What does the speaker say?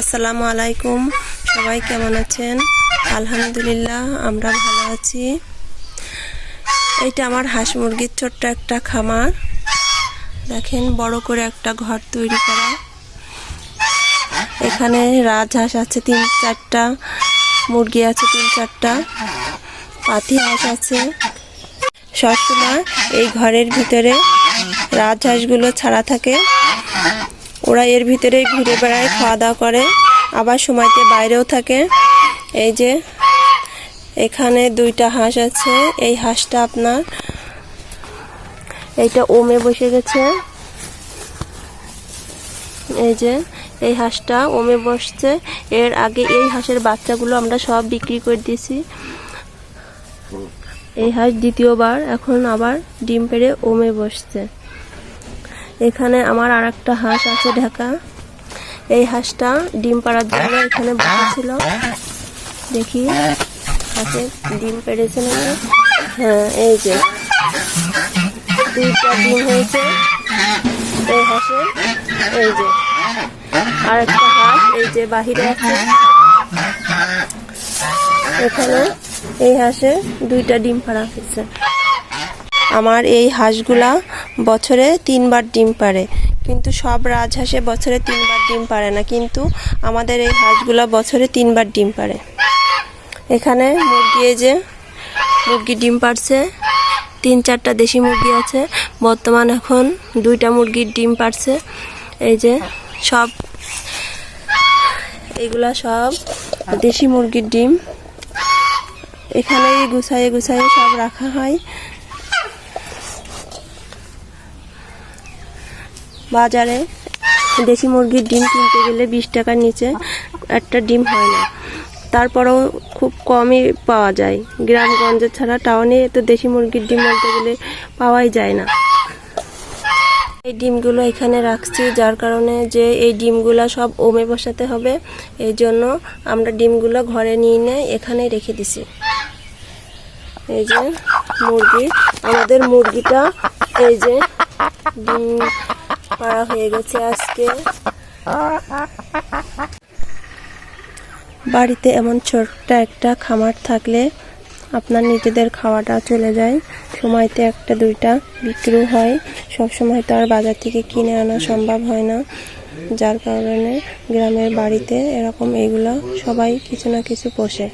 আসসালামু আলাইকুম। সবাই কেমন আছেন? আলহামদুলিল্লাহ, আমরা ভালো আছি। এইটা আমার হাঁস মুরগির ছোট্ট একটা খামার। দেখেন, বড় করে একটা ঘর তৈরি করা। এখানে রাজহাঁস আছে, তিন চারটা। মুরগি আছে, তিন চারটা। পাতি হাঁস আছে। সবসময় এই ঘরের ভিতরে রাজহাঁসগুলো ছাড়া থাকে। ওরা এর ভিতরেই ঘুরে বেড়ায় খাওয়া দাওয়া করে, আবার সময়তে বাইরেও থাকে। এই যে, এখানে দুইটা হাঁস আছে, এই হাঁসটা আপনার, এইটা ওমে বসে গেছে। এই যে, এই হাঁসটা ওমে বসছে। এর আগে এই হাঁসের বাচ্চাগুলো আমরা সব বিক্রি করে দিয়েছি। এই হাঁস দ্বিতীয়বার, এখন আবার ডিম পেড়ে ওমে বসছে। এখানে আমার আর একটা হাঁস আছে, ঢাকা। এই হাঁসটা ডিম পাড়ার জন্য এখানে বসা ছিল। দেখি, হাঁসে ডিম পেড়েছে না হ্যাঁ এই যে। দুইটা ডিম হয়েছে। এই হাঁসে, এই যে। আর একটা হাঁস, এই যে বাহিরে আছে। এখানে এই হাঁসে দুইটা ডিম পাড়া হয়েছে। আমার এই হাঁসগুলা বছরে তিনবার ডিম পারে কিন্তু সব রাজহাঁসে বছরে তিনবার ডিম পারে না, কিন্তু আমাদের এই হাঁসগুলা বছরে তিনবার ডিম পারে এখানে মুরগি এই যে, মুরগি ডিম পারছে তিন চারটা দেশি মুরগি আছে, বর্তমান এখন দুইটা মুরগির ডিম পারছে এই যে সব, এগুলা সব দেশি মুরগির ডিম। এখানেই গুছাইয়ে গুছাইয়ে সব রাখা হয়। বাজারে দেশি মুরগির ডিম কিনতে গেলে বিশ টাকার নিচে একটা ডিম হয় না। তারপরেও খুব কমই পাওয়া যায়। গ্রামগঞ্জে ছাড়া টাউনে তো দেশি মুরগির ডিম বলতে গেলে পাওয়াই যায় না। এই ডিমগুলো এখানে রাখছি যার কারণে যে এই ডিমগুলো সব ওমে বসাতে হবে। এই জন্য আমরা ডিমগুলো ঘরে নিয়ে নিয়ে এখানে রেখে দিছি। এই যে মুরগি, আমাদের মুরগিটা এই যে ডিম পাড়া হয়ে গেছে আজকে। বাড়িতে এমন ছোট্ট একটা খামার থাকলে আপনার নিজেদের খাওয়াটা চলে যায়। সময়তে একটা, দুইটা বিক্রি হয়। সব সময় তো আর বাজার থেকে কিনে আনা সম্ভব হয় না। যার কারণে গ্রামের বাড়িতে এরকম এগুলো সবাই কিছু না কিছু পোষে।